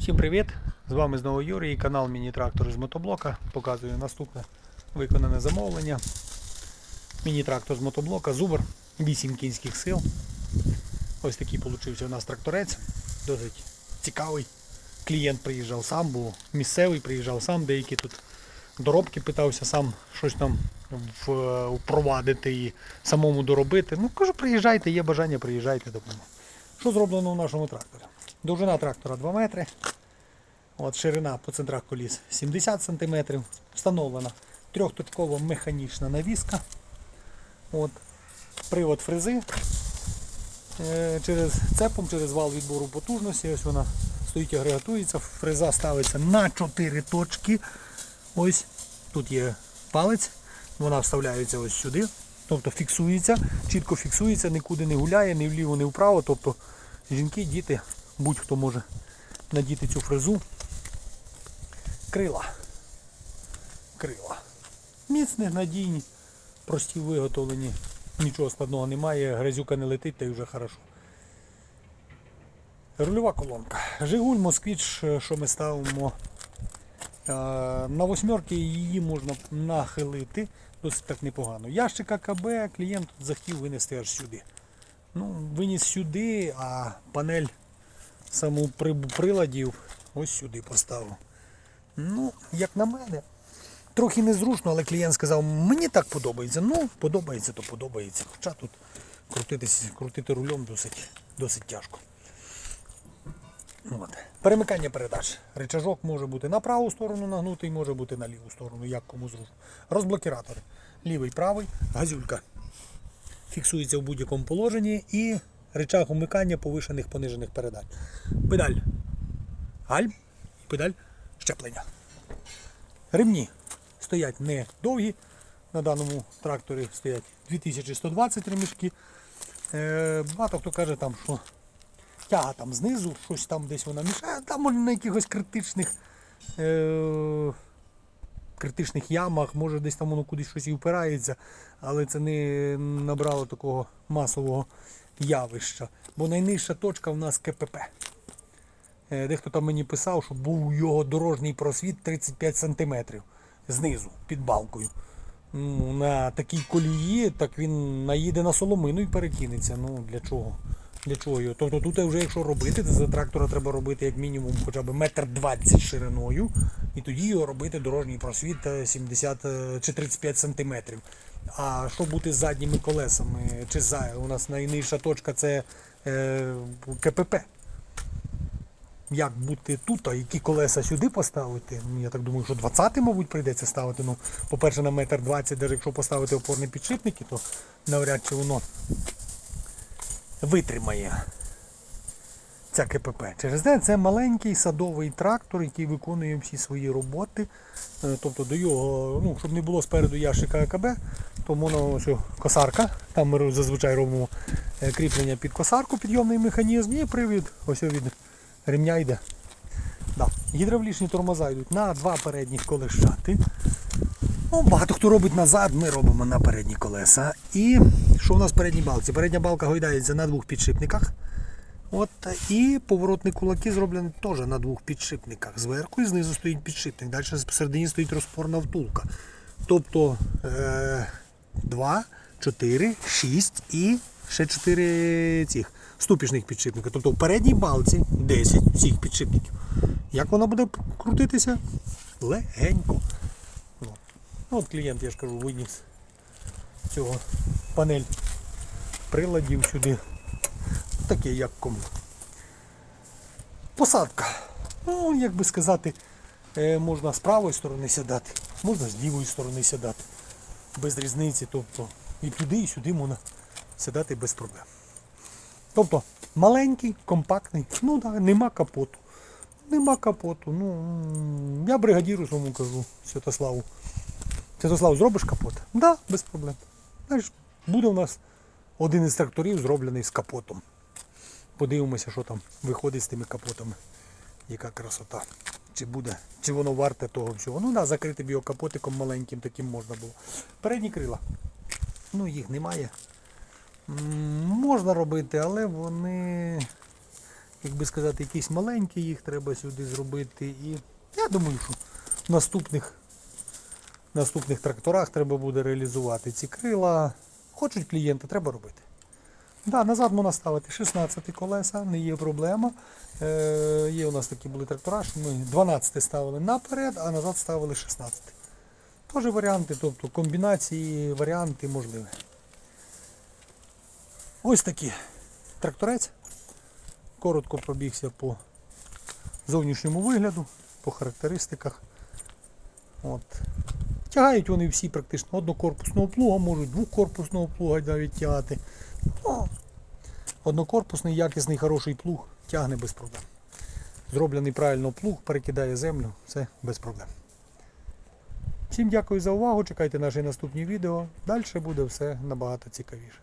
Всім привіт! З вами знову Юрій, канал Міні-трактор з мотоблока. Показую наступне виконане замовлення. Міні-трактор з мотоблока, Зубр, 8 кінських сил. Ось такий получився у нас тракторець. Досить цікавий. Клієнт приїжджав сам, був місцевий, приїжджав сам, деякі тут доробки питався сам щось там впровадити і самому доробити. Ну, кажу, приїжджайте, є бажання, приїжджайте допомогу. Що зроблено в нашому тракторі? Довжина трактора 2 метри. От, ширина по центрах коліс 70 см. Встановлена трьохточкова механічна навіска. От, привод фрези е, через цепом, через вал відбору потужності. Ось вона стоїть агрегатується. Фреза ставиться на 4 точки. Ось тут є палець, вона вставляється ось сюди. Тобто фіксується, чітко фіксується, нікуди не гуляє, ні вліво, ні вправо. Тобто жінки, діти, будь-хто може надіти цю фрезу. Крила. Крила. Міцні, надійні, прості виготовлені. Нічого складного немає, грязюка не летить, та й вже хорошо. Рульова колонка. Жигуль, москвіч, що ми ставимо. Е, На восьмерки її можна нахилити досить так непогано. Ящик АКБ клієнт захотів винести аж сюди. Ну, виніс сюди, а панель саму приладів ось сюди поставив. Ну, як на мене, трохи незручно, але клієнт сказав, мені так подобається. Ну, подобається, то подобається. Хоча тут крутитись, крутити рулем досить, досить тяжко. От. Перемикання передач. Рычажок може бути на праву сторону нагнутий, може бути на ліву сторону, як кому зручно. Розблокіратори. Лівий, правий, газюлька. Фіксується в будь-якому положенні і рычаг умикання повишених понижених передач. Педаль гальм і педаль щеплення. Ремні стоять не довгі. На даному тракторі стоять 2120 ремішки. Е, багато хто каже, там, що тяга там знизу, щось там десь вона мішає, там може на якихось критичних, е, критичних ямах, може десь там воно кудись щось і впирається, але це не набрало такого масового явища. Бо найнижча точка в нас КПП. Е, Дехто там мені писав, що був його дорожній просвіт 35 см знизу, під балкою. Ну, на такій колії, так він наїде на соломину і перекинеться. Ну для чого? Для чого його? Тобто тут вже якщо робити, то за трактора треба робити як мінімум хоча б метр двадцять шириною, і тоді його робити дорожній просвіт е, 70 е, чи 35 сантиметрів. А що бути з задніми колесами? Чи за у нас найнижча точка це е, КПП. Як бути тут, а які колеса сюди поставити? Ну, я так думаю, що 20 мабуть, прийдеться ставити. Ну, по-перше, на метр 20, навіть якщо поставити опорні підшипники, то навряд чи воно витримає ця КПП. Через те це маленький садовий трактор, який виконує всі свої роботи. Е, Тобто до його, ну, щоб не було спереду ящика АКБ, то можна косарка. Там ми зазвичай робимо е, кріплення під косарку, підйомний механізм і привід ось від ремня йде. Да. Гідравлічні тормоза йдуть на два передніх колещати. Ну, багато хто робить назад, ми робимо на передні колеса. І що в нас в передній балці? Передня балка гойдається на двох підшипниках. От, і поворотні кулаки зроблені теж на двох підшипниках. Зверху і знизу стоїть підшипник. Далі посередині стоїть розпорна втулка. Тобто е, 2, 4, 6 і ще 4 цих ступішних підшипника. Тобто в передній балці 10 всіх підшипників. Як вона буде крутитися? Легенько. Ну, ну, от клієнт, я ж кажу, виніс цього панель приладів сюди. Таке як кому. Посадка. Ну, як би сказати, е, можна з правої сторони сідати, можна з лівої сторони сідати. Без різниці. Тобто і туди, і сюди можна сідати без проблем. Тобто маленький, компактний, ну так, нема капоту. Нема капоту. Ну, я бригадіру своєму кажу, Святославу. Святослав, зробиш капот? Так, да, без проблем. Знаєш, буде у нас один із тракторів зроблений з капотом. Подивимося, що там виходить з тими капотами. Яка красота. Чи буде, чи воно варте того всього. Ну да, закрити б його капотиком маленьким таким можна було. Передні крила. Ну, їх немає. Можна робити, але вони як би сказати, якісь маленькі, їх треба сюди зробити. І я думаю, що в наступних, наступних тракторах треба буде реалізувати ці крила. Хочуть клієнти, треба робити. Да, назад можна ставити 16 колеса, не є проблема. Е, є у нас такі були трактора, що ми 12 ставили наперед, а назад ставили 16. Теж варіанти, тобто комбінації, варіанти можливі. Ось такі тракторець. Коротко пробігся по зовнішньому вигляду, по характеристиках. От. Тягають вони всі практично однокорпусного плуга, можуть двокорпусного плуга навіть тягати. Ну, однокорпусний, якісний, хороший плуг тягне без проблем. Зроблений правильно плуг, перекидає землю, все без проблем. Всім дякую за увагу, чекайте наші наступні відео. Далі буде все набагато цікавіше.